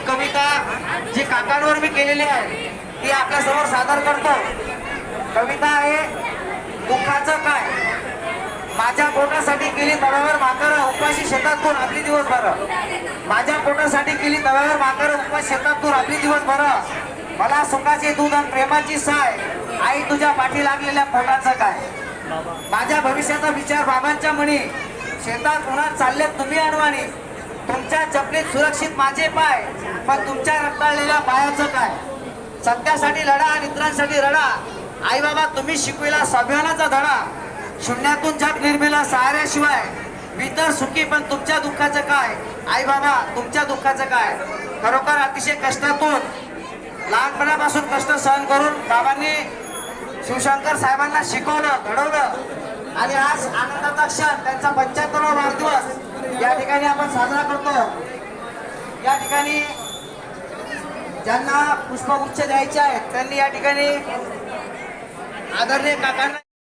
एक कविता जी काकांवर मी केलेली आहे ती आपल्यासमोर सादर करतो. कविता आहे दुःखाचं काय? माझ्या पोटासाठी केली तव्यावर माकर उपाशी शेतातून आपली बरं माझ्या पोटासाठी केली तव्यावर माकर उपाशी शेतातून आपली बरं मला सुखाचे दूध आणि प्रेमाची साय आई तुझ्या पाठी लागलेल्या पोटाचं काय? माझ्या भविष्याचा विचार बाबांच्या म्हणी शेतात उन्हात चालले तुम्ही अडवाणी. तुमच्या चपलीत सुरक्षित माझे पाय पण तुमच्या रक्ताळलेल्या पायाचं काय? सत्यासाठी लढा मित्रांसाठी रडा. आई बाबा तुम्ही शिकविला स्वाभिमानाचा धडा. शून्यातून जग निर्मिला सहाऱ्याशिवाय. मी तर सुखी पण तुमच्या दुःखाचं काय? आई बाबा तुमच्या दुःखाचं काय? खरोखर अतिशय कष्टातून लहानपणापासून कष्ट सहन करून बाबांनी शिवशंकर साहेबांना शिकवलं घडवलं. आणि आज आनंदाचा क्षण त्यांचा पंच्याहत्तरवा वाढदिवस. या ठिकाणी आपण साजरा करतो. या ठिकाणी ज्यांना पुष्पगुच्छ द्यायचे आहेत त्यांनी या ठिकाणी आदरणीय काकांना